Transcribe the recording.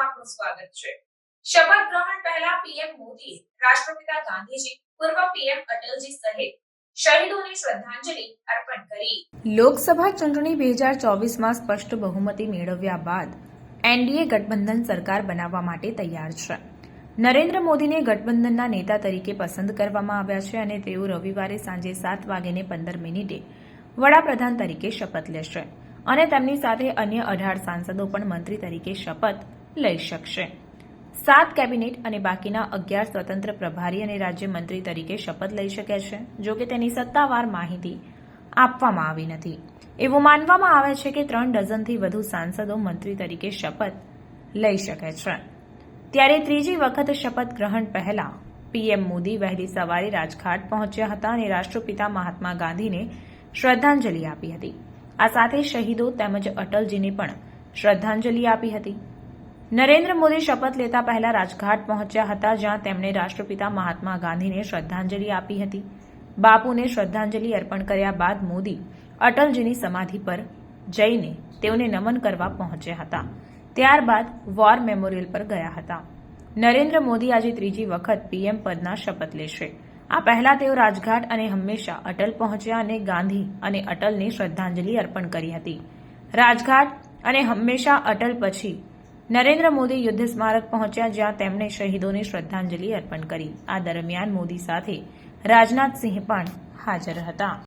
આપનું સ્વાગત છે. શપથ ગ્રહણ પહેલા પીએમ મોદીએ રાષ્ટ્રપિતા ગાંધીજી, પૂર્વ પીએમ અટલજી સહિત લોકસભા ચૂંટણી બે હજાર ચોવીસમાં સ્પષ્ટ બહુમતી મેળવ્યા બાદ એનડીએ ગઠબંધન સરકાર બનાવવા માટે તૈયાર છે. નરેન્દ્ર મોદીને ગઠબંધનના નેતા તરીકે પસંદ કરવામાં આવ્યા છે અને તેઓ રવિવારે સાંજે સાત વાગ્યે પંદર મિનિટે વડાપ્રધાન તરીકે શપથ લેશે. અને તેમની સાથે અન્ય અઢાર સાંસદો પણ મંત્રી તરીકે શપથ લઈ શકશે. સાત કેબિનેટ અને બાકીના અગિયાર સ્વતંત્ર પ્રભારી અને રાજ્યમંત્રી તરીકે શપથ લઈ શકે છે, જો કે તેની સત્તાવાર માહિતી આપવામાં આવી નથી. એવું માનવામાં આવે છે કે ત્રણ ડઝનથી વધુ સાંસદો મંત્રી તરીકે શપથ લઈ શકે છે. ત્યારે ત્રીજી વખત શપથ ગ્રહણ પહેલા પીએમ મોદી વહેલી સવારે રાજઘાટ પહોંચ્યા હતા અને રાષ્ટ્રપિતા મહાત્મા ગાંધીને શ્રદ્ધાંજલિ આપી હતી. આ સાથે શહીદો તેમજ અટલજીને પણ શ્રદ્ધાંજલિ આપી હતી. નરેન્દ્ર મોદી શપથ લેતા પહેલા રાજઘાટ પહોંચ્યા હતા, જ્યાં તેમણે રાષ્ટ્રપિતા મહાત્મા ગાંધીને શ્રદ્ધાંજલિ આપી હતી. બાપુને શ્રદ્ધાંજલિ અર્પણ કર્યા બાદ મોદી અટલજીની સમાધિ પર જઈને તેઓને નમન કરવા પહોંચ્યા હતા. ત્યારબાદ વોર મેમોરિયલ પર ગયા હતા. નરેન્દ્ર મોદી આજે ત્રીજી વખત પીએમ પદના શપથ લેશે. આ પહેલા તેઓ રાજઘાટ અને હંમેશા અટલ પહોંચ્યા અને ગાંધી અને અટલને શ્રદ્ધાંજલિ અર્પણ કરી હતી. રાજઘાટ અને હંમેશા અટલ પછી નરેન્દ્ર મોદી યુદ્ધ સ્મારક પહોંચ્યા જ્યાં તેમણે શહીદોને શ્રદ્ધાંજલિ અર્પણ કરી. આ દરમિયાન મોદી સાથે રાજનાથસિંહ પણ હાજર હતા.